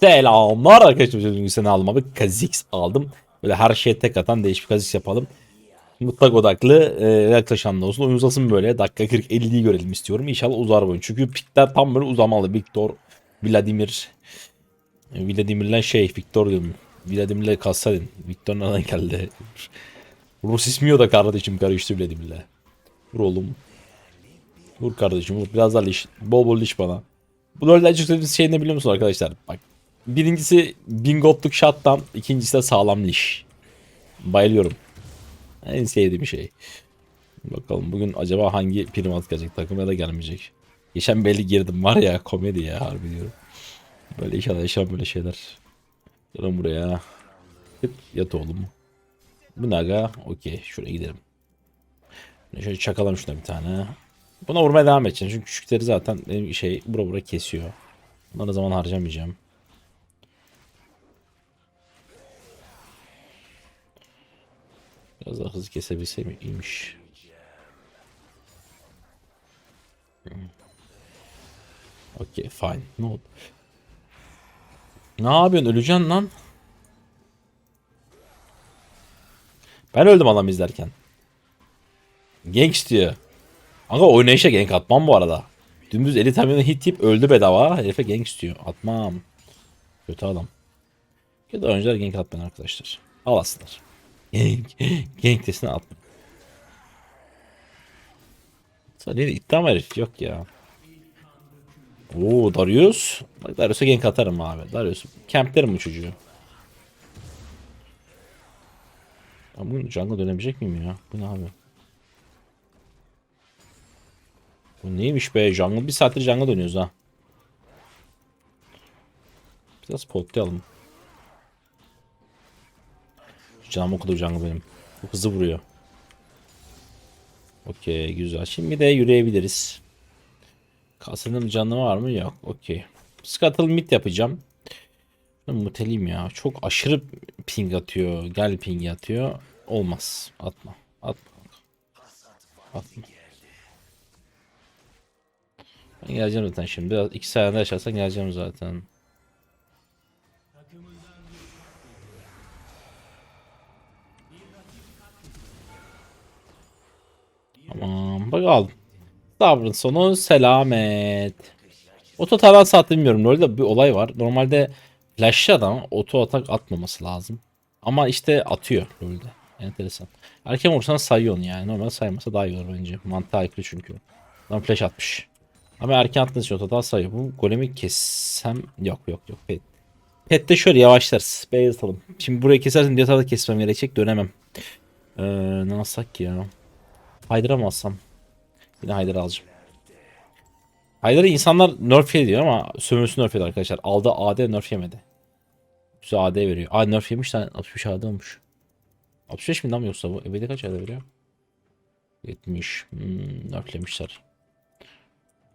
Selamlar arkadaşlar. Bugün seni aldım abi. Kazix aldım. Böyle her şeye tek atan değişik bir Kazix yapalım. Mutlak odaklı e, yaklaşan da olsun. Oyun uzasın böyle. Dakika 40-50'yi görelim istiyorum. İnşallah uzar bu oyun. Çünkü pikler tam böyle uzamalı. Viktor, Vladimir. E, Vladimir'le şey Viktor diyorum. Vladimir'le Kassadin. Viktor nereden geldi? Rus ismi o da kardeşim karıştı Vladimir'le. Vur oğlum. Vur kardeşim vur. Biraz daha liş. Bol bol liş bana. Bu LoL'den çıktığımız şey ne biliyor musun arkadaşlar? Bak. Birincisi bingotluk shot'tan. ikincisi de sağlam liş. Bayılıyorum. En sevdiğim şey. Bakalım bugün acaba hangi primat gelecek takım ya da gelmeyecek. Geçen belli girdim var ya komedi ya harbi diyorum. Böyle inşallah yaşam böyle şeyler. Gelin buraya. Hıp, yat oğlum. Bu ne aga? Okey şuraya gidelim. Şöyle çakalım şuna bir tane. Buna vurmaya devam edeceğim. Çünkü küçükleri zaten benim şey bura bura kesiyor. Bunlara zaman harcamayacağım. Biraz daha hızlı kesebilsem iyiymiş. Okey fine. Ne oldu? Ne yapıyorsun? Öleceksin lan. Ben öldüm adam izlerken. Gank istiyor. Aga oynayışa gank atmam bu arada. Dümdüz eli tamamını hit tip öldü bedava. Herife gank istiyor. Atmam. Kötü adam. Ya da önceler gank atmayın arkadaşlar. Alasınlar. Gank desine atma. Sadece iddia herif? Yok ya. Oo Darius. Bak Darius'a gank atarım abi. Darius. Camplerim bu çocuğu. Ben bunu jungle dönebilecek miyim ya? Bu ne abi? Bu neymiş be jungle? Bir saattir jungle dönüyoruz ha. Biraz potlayalım. Canım okudu jungle benim. Çok hızlı vuruyor. Okey güzel. Şimdi de yürüyebiliriz. Kasının canlı var mı? Yok. Okey. Scuttle mid yapacağım. Muteliyim ya. Çok aşırı ping atıyor. Gel ping atıyor. Olmaz. Atma. Atma. Atma. Ben geleceğim zaten şimdi. Biraz iki saniyede yaşarsan geleceğim zaten. Tamam. Bakalım. Sabrın sonu selamet. Oto taran saat bilmiyorum. LoL'de bir olay var. Normalde flash'lı adam oto atak atmaması lazım. Ama işte atıyor LoL'de. Enteresan. Erken vursan sayıyor onu yani. Normal saymasa daha iyi olur bence. Mantığa aykırı çünkü. Adam flash atmış. Ama erken attığınız için oto daha sayıyor. Bu golemi kessem... Yok yok yok. Pet. Pet'te şöyle yavaşlarız. Beyaz atalım. Şimdi burayı kesersen diğer tarafta kesmem gerekecek. Dönemem. Ee, ne alsak ki ya? Alsam? Yine Hydra'ı alacağım. Hydra'ı insanlar nerf ediyor ama sömürüsü nerf ediyor arkadaşlar. Aldı AD nerf yemedi. Bize AD veriyor. Aa nerf yemiş lan 65 AD olmuş. 65 mi lan yoksa bu? Ebedi kaç AD veriyor? 70. Hmm, nerflemişler.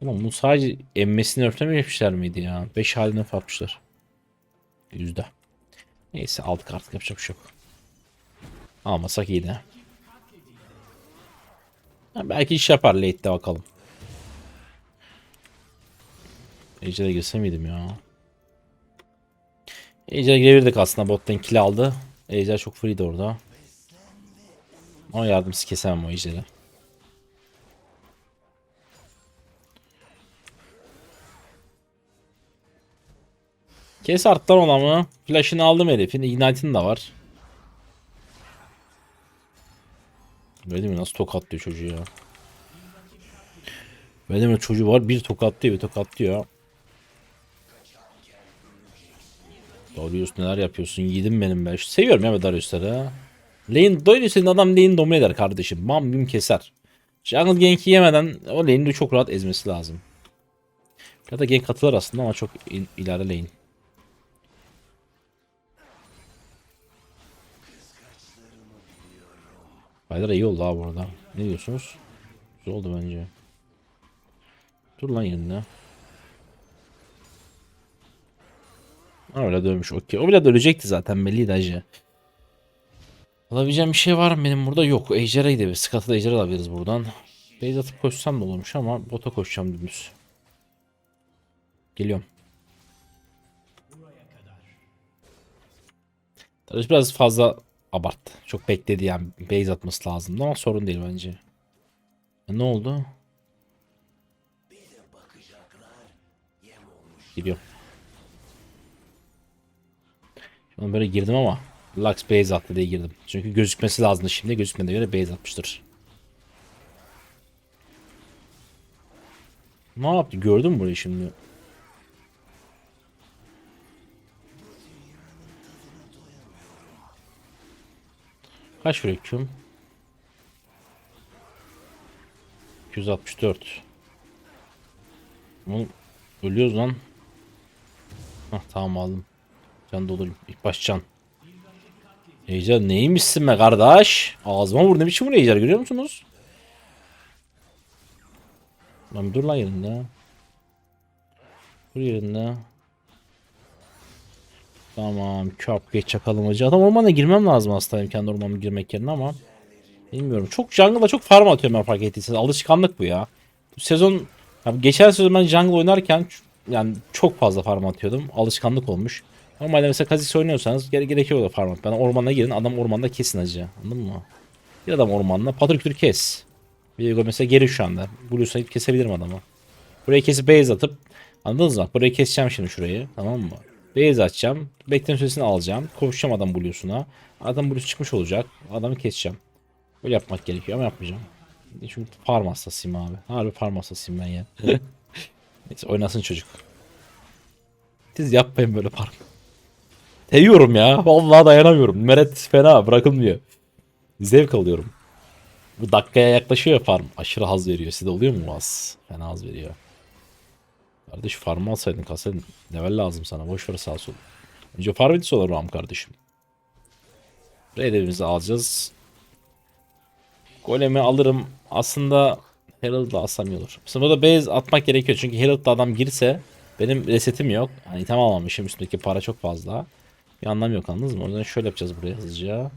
Ulan bunu sadece emmesini nerflememişler miydi ya? 5 haline nerf atmışlar. Yüzde. Neyse aldık artık yapacak bir şey yok. Almasak iyi de. Belki iş yapar late'de bakalım. Ejder'e girse miydim ya? Ejder'e girebilirdik aslında bottan kill aldı. Ejder çok free'di orada. Ama yardımsız kesemem o Ejder'i. Kes arttan ona mı? Flash'ını aldım herifin. Ignite'ın da var. Mi nasıl tokatlıyor çocuğu ya? Mi çocuğu var bir tokatlıyor bir tokatlıyor. Darius neler yapıyorsun yedim benim ben. Seviyorum ya Darius'ları. Lane Darius'un adam lane domine eder kardeşim. Bam bim keser. Jungle gank'i yemeden o lane'i çok rahat ezmesi lazım. Ya da gank atılır aslında ama çok il ileride lane. Haydar iyi oldu abi burada. Ne diyorsunuz? Güzel oldu bence. Dur lan yerine. Öyle dönmüş okey. O bile dönecekti zaten belliydi hacı. Alabileceğim bir şey var mı benim burada? Yok. Ejder'e gidebiliriz. Skatı Ejder alabiliriz buradan. Base atıp koşsam da olurmuş ama bota koşacağım dümdüz. Geliyorum. Darius biraz fazla abarttı. Çok bekledi yani. Base atması lazımdı ama sorun değil bence. E, ne oldu? Gidiyorum. Şimdi böyle girdim ama Lux base attı diye girdim. Çünkü gözükmesi lazımdı şimdi. Gözükmediğine göre base atmıştır. Ne yaptı? Gördün mü burayı şimdi? Kaç Q'm? 264. Oğlum ölüyoruz lan. Hah tamam aldım. Can doldurayım. İlk baş can. Ejder neymişsin be kardeş? Ağzıma vur ne biçim vuruyor Ejder görüyor musunuz? Lan dur lan yerinde. Dur yerinde. Tamam geç çakalım hacı. Adam ormana girmem lazım aslında kendi ormanıma girmek yerine ama. Bilmiyorum. Çok jungle'da çok farm atıyorum ben fark ettiyseniz. Alışkanlık bu ya. Bu sezon ya geçen sezon ben jungle oynarken yani çok fazla farm atıyordum. Alışkanlık olmuş. Normalde mesela Kha'Zix oynuyorsanız gere gerekiyor da farm atmaya. Ormana girin adam ormanda kesin hacı. Anladın mı? Bir adam ormanda patır kütür kes. Viego mesela geri şu anda. Blues'a kesebilirim adamı. Burayı kesip base atıp anladınız mı? Burayı keseceğim şimdi şurayı. Tamam mı? Base atacağım. Bekleme süresini alacağım. Koşacağım adam Blues'una. Adam Blues çıkmış olacak. Adamı keseceğim. Böyle yapmak gerekiyor ama yapmayacağım. Çünkü farm hastasıyım abi. Harbi farm hastasıyım ben ya. Neyse oynasın çocuk. Siz yapmayın böyle farm. Seviyorum ya. Vallahi dayanamıyorum. Meret fena bırakılmıyor. Zevk alıyorum. Bu dakikaya yaklaşıyor ya farm. Aşırı haz veriyor. Size oluyor mu haz? Fena haz veriyor. Kardeş farmı alsaydın kalsaydın. Level lazım sana. Boş ver sağ sol. Önce farm edisi olur Ram kardeşim. Raid'imizi alacağız. Golemi alırım. Aslında Herald'la alsam iyi olur. Aslında burada base atmak gerekiyor. Çünkü Herald'la adam girse benim resetim yok. Hani item almamışım. Üstündeki para çok fazla. Bir anlam yok anladınız mı? O yüzden şöyle yapacağız buraya hızlıca.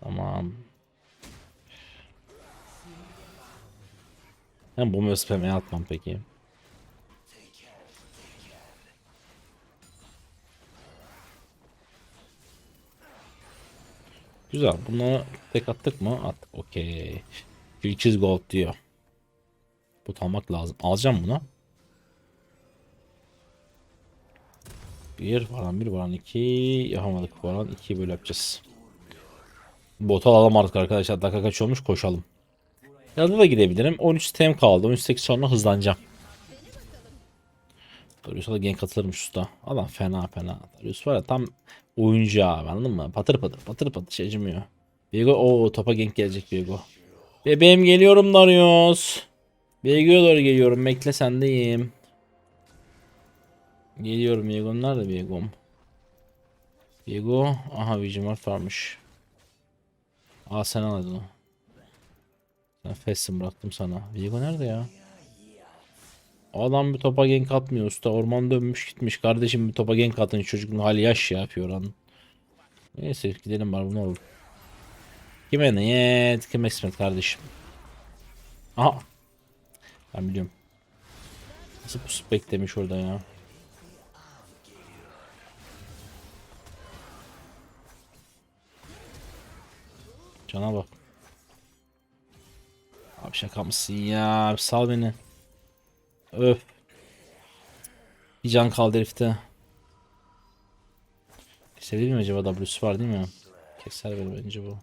Tamam. Ben bu spam'e atmam peki. Güzel. Bunu tek attık mı? Attık. Okey. 200 gold diyor. Bu almak lazım. Alacağım bunu. Bir varan bir varan iki yapamadık varan iki böyle yapacağız. Bota alalım artık arkadaşlar. Dakika kaç olmuş koşalım. Yanına da gidebilirim. 13 tem kaldı. 13 8 sonra hızlanacağım. Darius'a da gank atılırmış usta. Adam fena fena. Darius var ya tam oyuncu abi anladın mı? Patır patır patır patır şey acımıyor. Viego o topa gank gelecek Viego. Bebeğim geliyorum Darius. Viego'ya doğru geliyorum. Bekle sendeyim. Geliyorum Viego'm. Nerede Viego'm? Viego. Aha Vigimart varmış. Aa sen al hadi onu. Sen fessin bıraktım sana. Viego nerede ya? Adam bir topa gank atmıyor usta. Orman dönmüş gitmiş. Kardeşim bir topa gank atın. Çocuğun hali yaş ya yapıyor lan. Neyse gidelim bari ne olur. Kime niyet? Kime kısmet kardeşim? Aha. Ben biliyorum. Nasıl pusu beklemiş orada ya. Cana bak. Abi şaka mısın ya? Abi sal beni. Öf. Bir can kaldı herifte. Kesebilir mi acaba? W'su var değil mi? Keser beni bence bu.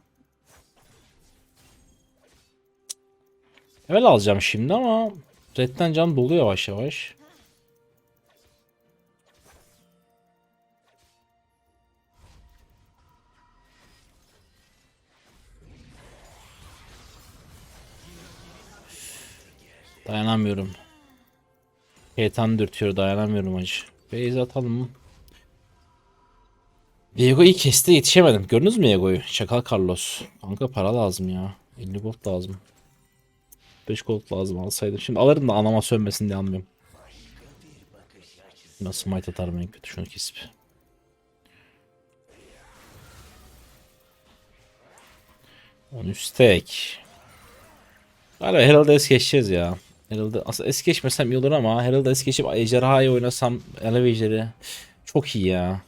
Evet alacağım şimdi ama Red'den can doluyor yavaş yavaş. Dayanamıyorum. Şeytan dürtüyor dayanamıyorum acı. Base atalım. Viego iyi kesti yetişemedim. Gördünüz mü Viego'yu? Çakal Carlos. Kanka para lazım ya. 50 gold lazım. 5 gold lazım alsaydım. Şimdi alırım da anama sönmesin diye almıyorum. Nasıl smite atarım en kötü şunu kesip. On üstek. Hala Herald'ı es geçeceğiz ya. Herald'ı aslında es geçmesem iyi olur ama Herald'ı es geçip Ejderha'yı oynasam Ejderi çok iyi ya.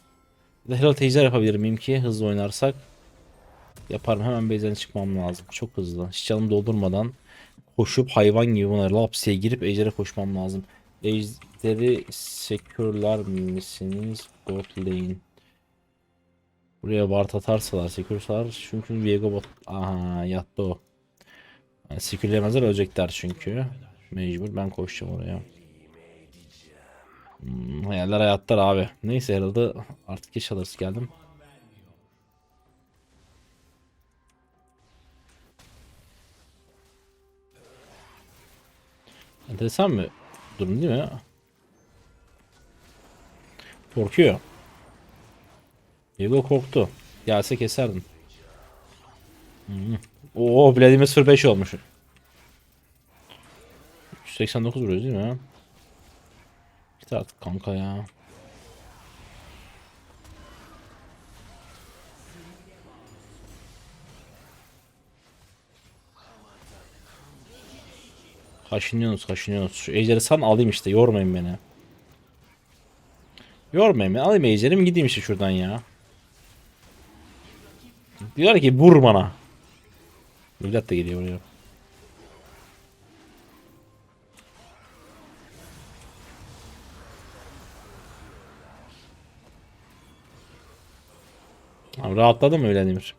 Herald Ejder yapabilir miyim ki hızlı oynarsak? Yaparım hemen base'den çıkmam lazım. Çok hızlı. Hiç doldurmadan koşup hayvan gibi bunları lapsiye girip ejdere koşmam lazım. Ejderi sekürler misiniz? Bot lane. Buraya ward atarsalar, sekürsalar çünkü Viego bot... Aha yattı o. Yani sekürlemezler ölecekler çünkü. Mecbur ben koşacağım oraya. Hmm, hayaller hayatlar abi. Neyse herhalde artık geç alırız geldim. Enteresan bir durum değil mi? Korkuyor. Viego korktu. Gelse keserdim. Hmm. Oo Vladimir 05 olmuş. 189 vuruyoruz değil mi? Git artık kanka ya. Kaşınıyorsunuz kaşınıyorsunuz. Şu ejderi san alayım işte yormayın beni. Yormayın beni alayım ejderimi gideyim işte şuradan ya. Diyor ki vur bana. Millet de geliyor oraya. Abi rahatladım öyle Demir?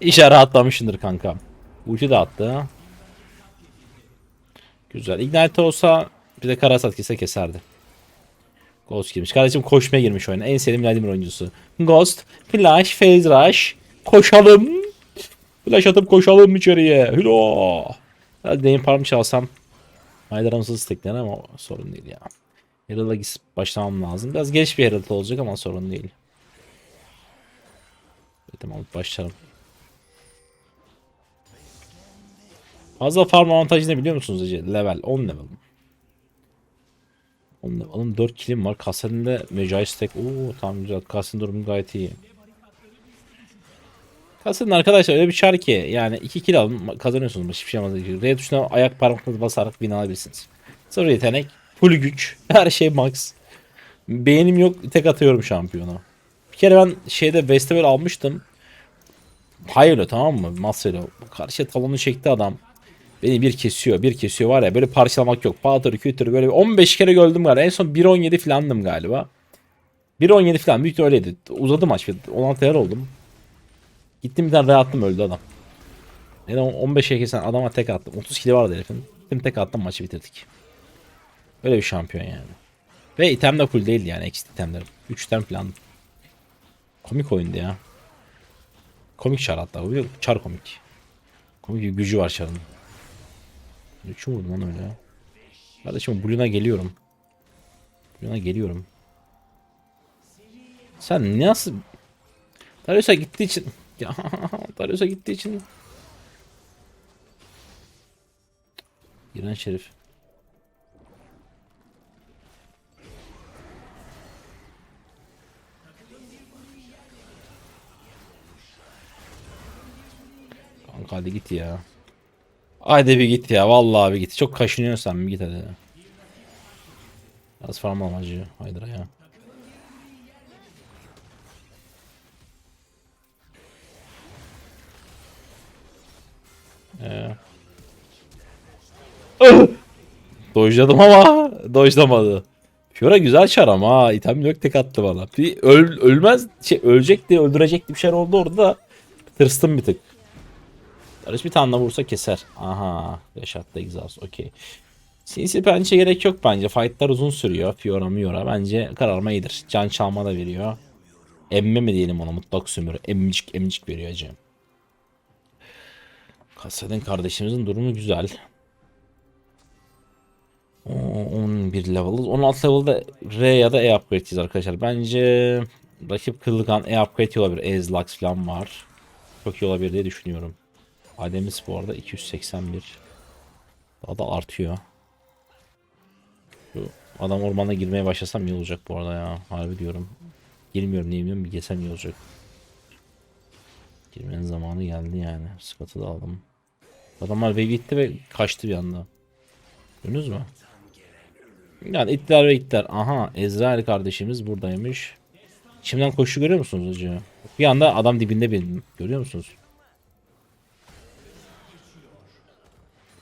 İşe rahatlamışsındır kankam. Ulti de attı. Güzel. Ignite olsa bir de Karasat kese keserdi. Ghost girmiş. Kardeşim koşmaya girmiş oyuna. En sevdiğim Vladimir oyuncusu. Ghost, Flash, Phase Rush. Koşalım. Flash atıp koşalım içeriye. Hülo. Deyim parmı çalsam. Maydaramsız tekler ama sorun değil ya. Herald'a başlamam lazım. Biraz geç bir Herald olacak ama sorun değil. Tamam başlarım. Fazla farm avantajı ne biliyor musunuz Ece? Level 10 level. 10 level'ın 4 killim var. Kassenin de Magi stack. Oo tamam güzel. Kassenin durumu gayet iyi. Kassenin arkadaşlar öyle bir çar ki yani 2 kill alın kazanıyorsunuz. Hiçbir şey olmaz. R tuşuna ayak parmaklarınızı basarak win alabilirsiniz. Sıfır yetenek. Full güç. Her şey max. Beğenim yok. Tek atıyorum şampiyona. Bir kere ben şeyde West'e almıştım. Hayırlı tamam mı? Marcelo. Karşı talonu çekti adam. Beni bir kesiyor bir kesiyor var ya böyle parçalamak yok. Patır kütür böyle 15 kere gördüm galiba. En son 1.17 filandım galiba. 1.17 falan büyük öyleydi. Uzadı maç. 16 yer oldum. Gittim bir tane rahattım öldü adam. Yani 15'e kesen adama tek attım. 30 kilo vardı herifin. Gittim tek attım maçı bitirdik. Böyle bir şampiyon yani. Ve item de full değildi yani eksik itemlerim. 3 item falan. Komik oyundu ya. Komik çar hatta. Bu çar komik. Komik bir gücü var çarın. Üçü vurdum lan öyle. Kardeşim Bloom'a geliyorum. Bloom'a geliyorum. Sen nasıl... Darius'a gittiği için... Ya Darius'a gittiği için... Giren şerif. Kanka hadi git ya. Haydi bir git ya. Vallahi bir git. Çok kaşınıyorsan bir git hadi. Biraz farm amacı. Haydır ya. Ee. Dojladım ama dojlamadı. Fiora güzel çar ama ha. İtem yok tek attı bana. Bir öl, ölmez şey ölecekti öldürecekti bir şey oldu orada da tırstım bir tık. Barış bir tane vursa keser. Aha. Yaşattı exhaust. Okey. Sinsi pençe gerek yok bence. Fightlar uzun sürüyor. Fiora Miora. Bence kararma iyidir. Can çalma da veriyor. Emme mi diyelim ona mutlak sömürü. Emcik emcik veriyor acı. Kasadin kardeşimizin durumu güzel. O, 11 level'ız. 16 level'da R ya da E upgrade'ciyiz arkadaşlar. Bence rakip Kıllıkan E upgrade olabilir. Ezlax falan var. Çok iyi olabilir diye düşünüyorum. Ademiz bu arada 281. Daha da artıyor. Şu adam ormana girmeye başlasam iyi olacak bu arada ya. Harbi diyorum. Girmiyorum niye bilmiyorum bir geçsem iyi olacak. Girmenin zamanı geldi yani. Sıkıntı da aldım. Adamlar wave gitti ve kaçtı bir anda. Gördünüz mü? Yani itler ve itler. Aha Ezrail kardeşimiz buradaymış. İçimden koşu görüyor musunuz hacı? Bir anda adam dibinde benim. Görüyor musunuz?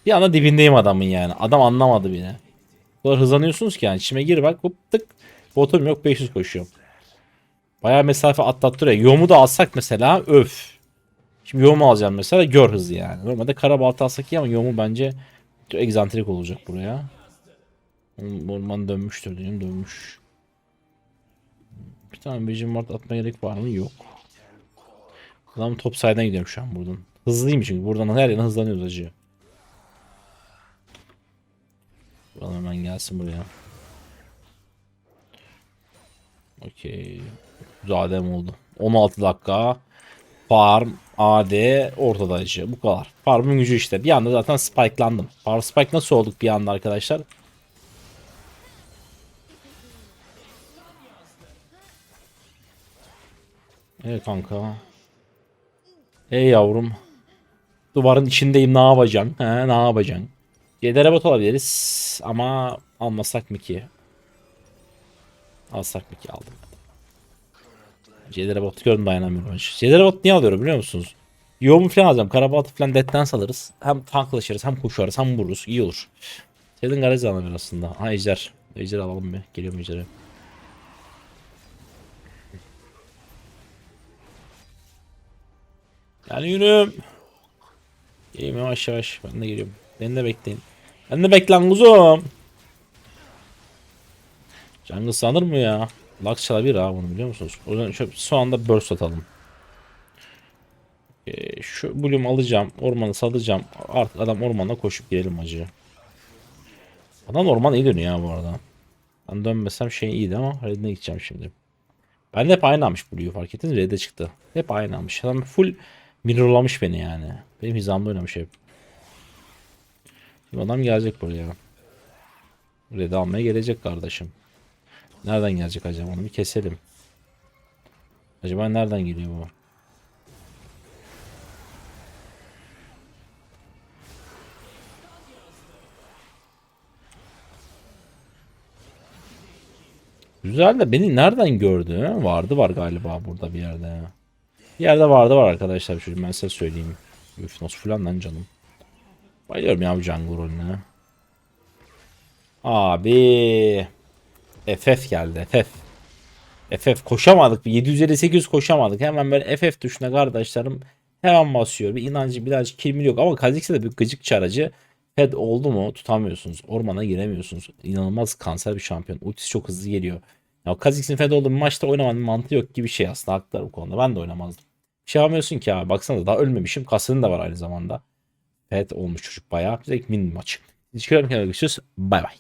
Bir anda dibindeyim adamın yani. Adam anlamadı beni. O kadar hızlanıyorsunuz ki yani. İçime gir bak hop tık. Botum yok 500 koşuyorum. Bayağı mesafe atlattırıyor. Yomu da alsak mesela öf. Şimdi yomu alacağım mesela gör hızı yani. Normalde kara balta alsak iyi ama yomu bence egzantrik olacak buraya. Orman dönmüştür diyeyim dönmüş. Bir tane Vision Mart atmaya gerek var mı? Yok. Adam top side'den gidiyorum şu an buradan. Hızlıyım çünkü buradan her yerden hızlanıyoruz acı. Buradan hemen gelsin buraya. Okey. Zadem oldu. 16 dakika. Farm, AD, ortada acı. Bu kadar. Farm'ın gücü işte. Bir anda zaten spike'landım. Farm spike nasıl olduk bir anda arkadaşlar? Evet kanka. Ey yavrum. Duvarın içindeyim ne yapacaksın? He ne yapacaksın? Cedere bot alabiliriz ama almasak mı ki? Alsak mı ki aldım. Cedere bot gördüm dayanamıyorum. bot niye alıyorum biliyor musunuz? Yoğumu falan alacağım. Karabaltı falan detten alırız. Hem tanklaşırız hem koşarız hem vururuz. İyi olur. Senin garaj alabilir aslında. Ha ejder. Ejder alalım bir. Geliyorum ejdere. Yani yürüm. Geleyim yavaş yavaş. Ben de geliyorum. Beni de bekleyin. Ben de beklen kuzum. Jungle sanır mı ya? Lux çalabilir ha bunu biliyor musunuz? O yüzden şöyle son anda burst atalım. Ee, şu bloom alacağım. Ormanı salacağım. Artık adam ormana koşup girelim acı. Adam orman iyi dönüyor ya bu arada. Ben dönmesem şey iyiydi ama redine gideceğim şimdi. Ben de hep aynı almış Blue'yu fark ettiniz? Red'e çıktı. Hep aynı almış. Adam full mirrorlamış beni yani. Benim hizamda oynamış hep. Şimdi adam gelecek buraya. Red'i almaya gelecek kardeşim. Nereden gelecek acaba onu bir keselim. Acaba nereden geliyor bu? Güzel de beni nereden gördü? Vardı var galiba burada bir yerde. Bir yerde vardı var arkadaşlar çocuğum ben size söyleyeyim. Üf nasıl falan lan canım. Bayılıyorum ya bu jungle rolüne. Abi. FF geldi FF. FF koşamadık. 758 koşamadık. Hemen böyle FF tuşuna kardeşlerim hemen basıyor. Bir inancı birazcık kilmil yok ama Kha'Zix'e de bir gıcık çaracı. Head oldu mu tutamıyorsunuz. Ormana giremiyorsunuz. İnanılmaz kanser bir şampiyon. Ultisi çok hızlı geliyor. Ya Kha'Zix'in Fed olduğu maçta oynamanın mantığı yok gibi bir şey aslında. Haklılar bu konuda. Ben de oynamazdım. Bir şey yapamıyorsun ki abi. Baksana daha ölmemişim. Kasının da var aynı zamanda. Fed olmuş çocuk bayağı. Direkt min maç. Hiç görmüyorum. Bay bay.